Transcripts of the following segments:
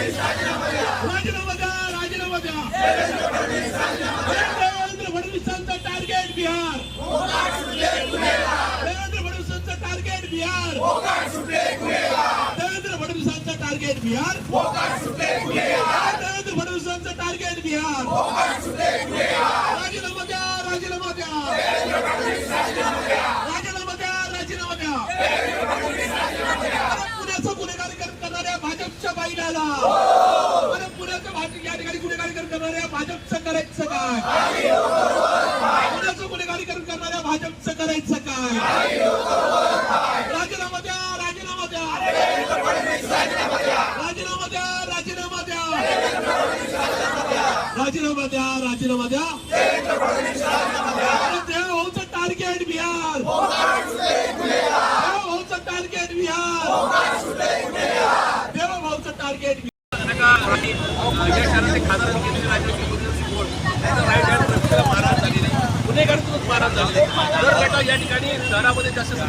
राजीनामा द्या राजीनामा द्या देवेंद्र फडणवीसांचं टार्गेट बिहार देवेंद्र फडणवीसांचं टार्गेट बिहार देवेंद्र फडणवीसांचं टार्गेट बिहार देवेंद्र फडणवीसांचं टार्गेट बिहार राजीनामा द्या राजीनामा द्या राजीनामा द्या राजीनामा द्या पुण्याचं गुन्हेगारी करणाऱ्या भाजपच्या बाईला अरे पुण्याचं भाजप या ठिकाणी गुन्हेगारी करणाऱ्या भाजपचं करायचं काय पुण्याचं गुन्हेगारीकरण करणाऱ्या भाजपचं करायचं काय? राजीनामा द्या राजीनामा द्या. राजीनामा द्या राजीनामा द्या. राजीनामा द्या राजीनामा द्या अरे देवभाऊचं टार्गेट बिहार देवभाऊचं टार्गेट बिहार देवभाऊचं टार्गेट या शहराचे खासदार केंद्रीय राज्याचे मंत्री सिंगोड यांचा राईट हँड रस्त्याला मारहाण झालेली आहे गुन्हेगारीतूनच मारहाण आहे. दर बेटा या ठिकाणी शहरामध्ये जास्त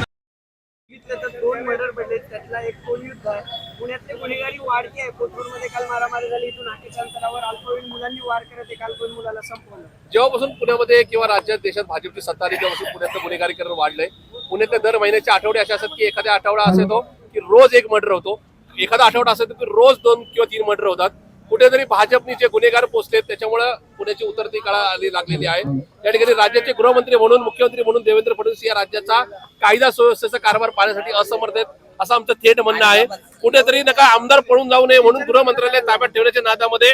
तर दोन मर्डर पडले त्यातला एक कोण युद्ध आहे. पुण्यातली गुन्हेगारी वाढती आहे. कोथरूडमध्ये काल मारामारी झाली. इथून आठच्या अंतरावर अल्पवयीन मुलांनी वार करत एका अल्पवयीन मुलाला संपवलं. जेव्हापासून पुण्यामध्ये किंवा राज्यात देशात भाजपची सत्ता आली तेव्हापासून पुण्यातलं गुन्हेगारीकरण वाढलंय. पुण्यातले दर महिन्याचे आठवडे असे असतात की एखाद्या आठवडा असे येतो की रोज एक मर्डर होतो. एखादा आठवडा असेल की रोज दोन किंवा तीन मर्डर होतात. कुठेतरी भाजपने जे गुन्हेगार पोचले त्याच्यामुळे पुण्याची उतरती काळा आली लागलेली आहे. या ठिकाणी राज्याचे गृहमंत्री म्हणून मुख्यमंत्री म्हणून देवेंद्र फडणवीस या राज्याचा कायदा सुव्यवस्थेचा कारभार पाहण्यासाठी असमर्थ आहेत असं आमचं थेट म्हणणं आहे. कुठेतरी नका आमदार पळून जाऊ नये म्हणून गृहमंत्रालय ताब्यात ठेवण्याच्या नादामध्ये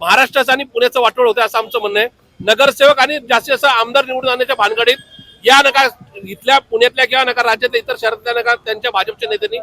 महाराष्ट्राचं आणि पुण्याचं वाटोळ होतं असं आमचं म्हणणं आहे. नगरसेवक आणि जास्तीत जास्त आमदार निवडून आणण्याच्या भानगडीत या नका इथल्या पुण्यातल्या किंवा नका राज्यातल्या इतर शहरातल्या नका त्यांच्या भाजपच्या नेत्यांनी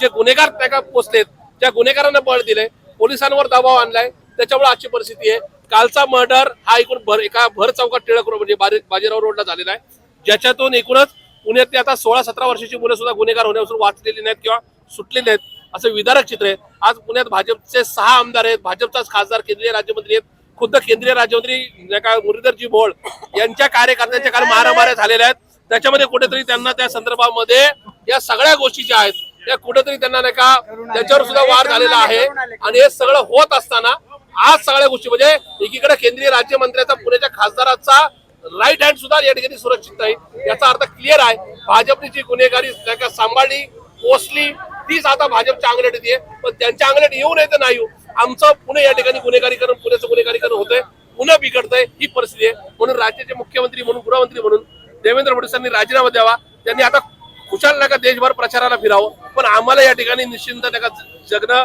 जे गुन्हेगार त्या पोचलेत त्या गुन्हेगारांना बळ दिले पोलिसांवर दबाव आणलाय. त्याच्यामुळे आजची परिस्थिती आहे. कालचा मर्डर हा एकूण भर एका भर चौकात टिळक रोड म्हणजे बाजीराव रोडला झालेला आहे. ज्याच्यातून एकूणच पुण्यातली आता सोळा सतरा वर्षाची मुलं सुद्धा गुन्हेगार होण्यापासून वाचलेली नाहीत किंवा सुटलेली आहेत असं विदारक चित्र आहे. आज पुण्यात भाजपचे सहा आमदार आहेत. भाजपचाच खासदार केंद्रीय राज्यमंत्री आहेत. खुद्द केंद्रीय राज्यमंत्री का मुरलीधरजी भोळ यांच्या कार्यकर्त्यांच्या काल मारामाऱ्या झालेल्या आहेत. त्याच्यामध्ये कुठेतरी त्यांना त्या संदर्भामध्ये या सगळ्या गोष्टी ज्या आहेत त्या कुठेतरी त्यांना नाही का त्याच्यावर सुद्धा वार झालेला आहे. आणि हे सगळं होत असताना आज सगळ्या गोष्टी म्हणजे एकीकडे केंद्रीय राज्यमंत्र्याचा पुण्याच्या खासदाराचा राईट हँड सुद्धा या ठिकाणी सुरक्षित नाही. याचा अर्थ क्लिअर आहे. भाजपची जी गुन्हेगारी सांभाळली पोचली तीच आता भाजपच्या अंगलट येते. पण त्यांच्या अंगलट येऊ नये तर नाही येऊ. आमचं पुणे या ठिकाणी गुन्हेगारीकरण पुण्याचं गुन्हेगारीकरण होतंय. पुन्हा बिघडतंय ही परिस्थिती आहे. म्हणून राज्याचे मुख्यमंत्री म्हणून गृहमंत्री म्हणून देवेंद्र फडणवीसांनी राजीनामा द्यावा. त्यांनी आता खुशाल नका देशभर प्रचाराला फिरावं. पण आम्हाला या ठिकाणी निश्चिंत नका जगणं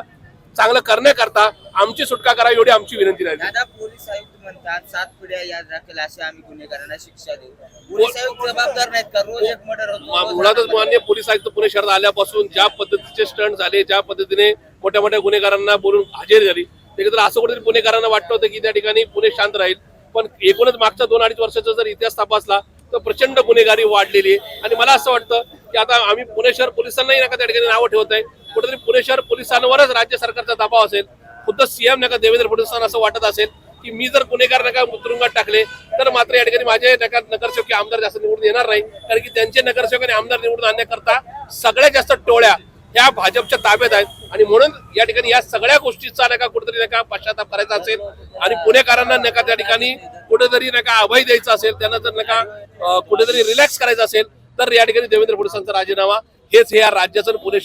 चांगलं करण्याकरता आमची सुटका करा एवढी आमची विनंती राहील. दादा पोलीस आयुक्त म्हणतात सात पिढ्या याद राखेल असे आम्ही गुन्हेगारांना शिक्षा देऊ. पोलीस आयुक्त जबाबदार नाहीत का? रोज एक मर्डर होतो मुळातच मान्य पोलीस आयुक्त पुणे शहरात आल्यापासून ज्या पद्धतीचे स्टंट झाले ज्या पद्धतीने मोठ्या मोठ्या गुन्हेगारांना बोलून हजेरी झाली त्याच्यात असं कुठेतरी पुणेकरांना वाटतं होतं की त्या ठिकाणी पुणे शांत राहील. पण एकूणच मागच्या दोन अडीच वर्षाचा जर इतिहास तपासला तर प्रचंड गुन्हेगारी वाढलेली आहे. आणि मला असं वाटतं की आता आम्ही पुणे शहर पोलिसांनाही नका त्या ठिकाणी नावं ठेवत आहे कुठेतरी पुणे शहर पोलिसांवरच राज्य सरकारचा दबाव असेल खुद्द सीएम नका देवेंद्र फडणवीस असं वाटत असेल की मी जर गुन्हेगार नका तुरुंगात टाकले तर मात्र या ठिकाणी माझे नका नगरसेवक आमदार जास्त निवडून येणार नाही. कारण की त्यांचे नगरसेवक आणि आमदार निवडून आणण्याकरता सगळ्यात जास्त टोळ्या ह्या भाजपच्या ताब्यात आहेत. आणि म्हणून या ठिकाणी या सगळ्या गोष्टीचा नका कुठेतरी नका पश्चाताप करायचा असेल आणि पुणेकरांना नका त्या ठिकाणी कुठेतरी नका अभय द्यायचा असेल त्यांना जर नका कुठेतरी रिलॅक्स करायचा असेल तर या ठिकाणी देवेंद्र फडणवीसांचा राजीनामा हेच हे या राज्याचं पुणे